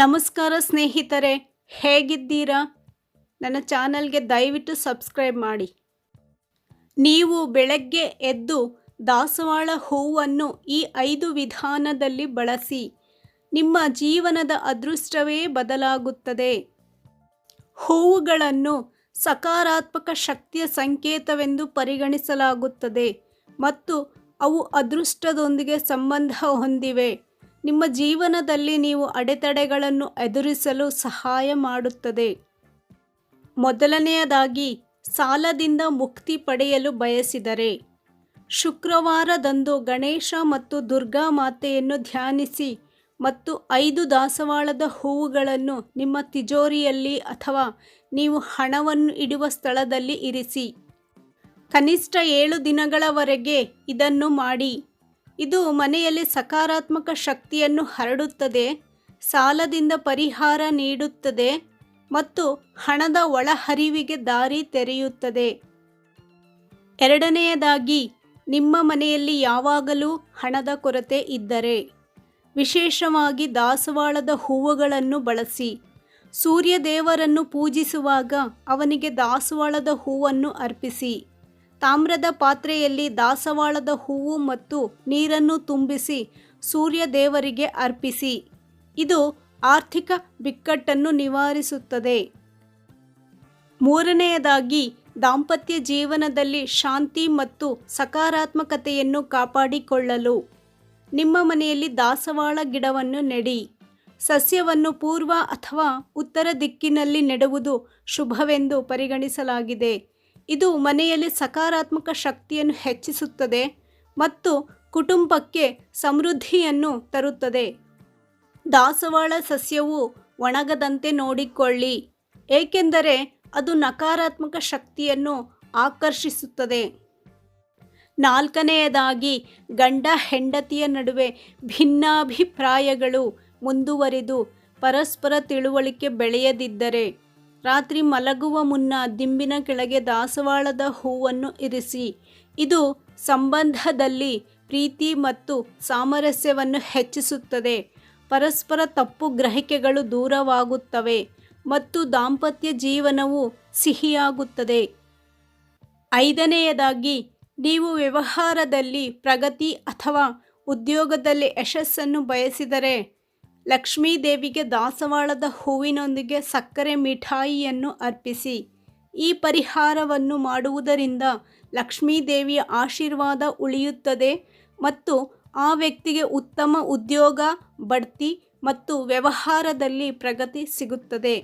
ನಮಸ್ಕಾರ ಸ್ನೇಹಿತರೆ, ಹೇಗಿದ್ದೀರಾ? ನನ್ನ ಚಾನಲ್ಗೆ ದಯವಿಟ್ಟು ಸಬ್ಸ್ಕ್ರೈಬ್ ಮಾಡಿ. ನೀವು ಬೆಳಗ್ಗೆ ಎದ್ದು ದಾಸವಾಳ ಹೂವನ್ನು ಈ ಐದು ವಿಧಾನದಲ್ಲಿ ಬಳಸಿ, ನಿಮ್ಮ ಜೀವನದ ಅದೃಷ್ಟವೇ ಬದಲಾಗುತ್ತದೆ. ಹೂವುಗಳನ್ನು ಸಕಾರಾತ್ಮಕ ಶಕ್ತಿಯ ಸಂಕೇತವೆಂದು ಪರಿಗಣಿಸಲಾಗುತ್ತದೆ ಮತ್ತು ಅವು ಅದೃಷ್ಟದೊಂದಿಗೆ ಸಂಬಂಧ ಹೊಂದಿವೆ. ನಿಮ್ಮ ಜೀವನದಲ್ಲಿ ನೀವು ಅಡೆತಡೆಗಳನ್ನು ಎದುರಿಸಲು ಸಹಾಯ ಮಾಡುತ್ತದೆ. ಮೊದಲನೆಯದಾಗಿ, ಸಾಲದಿಂದ ಮುಕ್ತಿ ಪಡೆಯಲು ಬಯಸಿದರೆ. ಶುಕ್ರವಾರದಂದು ಗಣೇಶ ಮತ್ತು ದುರ್ಗಾ ಮಾತೆಯನ್ನು ಧ್ಯಾನಿಸಿ ಮತ್ತು ಐದು ದಾಸವಾಳದ ಹೂವುಗಳನ್ನು ನಿಮ್ಮ ತಿಜೋರಿಯಲ್ಲಿ ಅಥವಾ ನೀವು ಹಣವನ್ನು ಇಡುವ ಸ್ಥಳದಲ್ಲಿ ಇರಿಸಿ. ಕನಿಷ್ಠ ಏಳು ದಿನಗಳವರೆಗೆ ಇದನ್ನು ಮಾಡಿ. ಇದು ಮನೆಯಲ್ಲಿ ಸಕಾರಾತ್ಮಕ ಶಕ್ತಿಯನ್ನು ಹರಡುತ್ತದೆ, ಸಾಲದಿಂದ ಪರಿಹಾರ ನೀಡುತ್ತದೆ ಮತ್ತು ಹಣದ ಒಳಹರಿವಿಗೆ ದಾರಿ ತೆರೆಯುತ್ತದೆ. ಎರಡನೆಯದಾಗಿ, ನಿಮ್ಮ ಮನೆಯಲ್ಲಿ ಯಾವಾಗಲೂ ಹಣದ ಕೊರತೆ ಇದ್ದರೆ, ವಿಶೇಷವಾಗಿ ದಾಸವಾಳದ ಹೂವುಗಳನ್ನು ಬಳಸಿ. ಸೂರ್ಯ ದೇವರನ್ನು ಪೂಜಿಸುವಾಗ ಅವನಿಗೆ ದಾಸವಾಳದ ಹೂವನ್ನು ಅರ್ಪಿಸಿ. ತಾಮ್ರದ ಪಾತ್ರೆಯಲ್ಲಿ ದಾಸವಾಳದ ಹೂವು ಮತ್ತು ನೀರನ್ನು ತುಂಬಿಸಿ ಸೂರ್ಯ ದೇವರಿಗೆ ಅರ್ಪಿಸಿ. ಇದು ಆರ್ಥಿಕ ಬಿಕ್ಕಟ್ಟನ್ನು ನಿವಾರಿಸುತ್ತದೆ. ಮೂರನೆಯದಾಗಿ, ದಾಂಪತ್ಯ ಜೀವನದಲ್ಲಿ ಶಾಂತಿ ಮತ್ತು ಸಕಾರಾತ್ಮಕತೆಯನ್ನು ಕಾಪಾಡಿಕೊಳ್ಳಲು. ನಿಮ್ಮ ಮನೆಯಲ್ಲಿ ದಾಸವಾಳ ಗಿಡವನ್ನು ನೆಡಿ. ಸಸ್ಯವನ್ನು ಪೂರ್ವ ಅಥವಾ ಉತ್ತರ ದಿಕ್ಕಿನಲ್ಲಿ ನೆಡುವುದು ಶುಭವೆಂದು ಪರಿಗಣಿಸಲಾಗಿದೆ. ಇದು ಮನೆಯಲ್ಲಿ ಸಕಾರಾತ್ಮಕ ಶಕ್ತಿಯನ್ನು ಹೆಚ್ಚಿಸುತ್ತದೆ ಮತ್ತು ಕುಟುಂಬಕ್ಕೆ ಸಮೃದ್ಧಿಯನ್ನು ತರುತ್ತದೆ. ದಾಸವಾಳ ಸಸ್ಯವು ಒಣಗದಂತೆ ನೋಡಿಕೊಳ್ಳಿ, ಏಕೆಂದರೆ ಅದು ನಕಾರಾತ್ಮಕ ಶಕ್ತಿಯನ್ನು ಆಕರ್ಷಿಸುತ್ತದೆ. ನಾಲ್ಕನೆಯದಾಗಿ, ಗಂಡ ಹೆಂಡತಿಯ ನಡುವೆ ಭಿನ್ನಾಭಿಪ್ರಾಯಗಳು ಮುಂದುವರಿದು ಪರಸ್ಪರ ತಿಳುವಳಿಕೆ ಬೆಳೆಯದಿದ್ದರೆ. ರಾತ್ರಿ ಮಲಗುವ ಮುನ್ನ ದಿಂಬಿನ ಕೆಳಗೆ ದಾಸವಾಳದ ಹೂವನ್ನು ಇರಿಸಿ. ಇದು ಸಂಬಂಧದಲ್ಲಿ ಪ್ರೀತಿ ಮತ್ತು ಸಾಮರಸ್ಯವನ್ನು ಹೆಚ್ಚಿಸುತ್ತದೆ. ಪರಸ್ಪರ ತಪ್ಪು ಗ್ರಹಿಕೆಗಳು ದೂರವಾಗುತ್ತವೆ ಮತ್ತು ದಾಂಪತ್ಯ ಜೀವನವು ಸಿಹಿಯಾಗುತ್ತದೆ. ಐದನೆಯದಾಗಿ, ನೀವು ವ್ಯವಹಾರದಲ್ಲಿ ಪ್ರಗತಿ ಅಥವಾ ಉದ್ಯೋಗದಲ್ಲಿ ಯಶಸ್ಸನ್ನು ಬಯಸಿದರೆ ಲಕ್ಷ್ಮೀ ದೇವಿಗೆ ದಾಸವಾಳದ ಹೂವಿನೊಂದಿಗೆ ಸಕ್ಕರೆ ಮಿಠಾಯಿಯನ್ನು ಅರ್ಪಿಸಿ. ಈ ಪರಿಹಾರವನ್ನು ಮಾಡುವುದರಿಂದ ಲಕ್ಷ್ಮೀದೇವಿಯ ಆಶೀರ್ವಾದ ಉಳಿಯುತ್ತದೆ ಮತ್ತು ಆ ವ್ಯಕ್ತಿಗೆ ಉತ್ತಮ ಉದ್ಯೋಗ, ಬಡ್ತಿ ಮತ್ತು ವ್ಯವಹಾರದಲ್ಲಿ ಪ್ರಗತಿ ಸಿಗುತ್ತದೆ.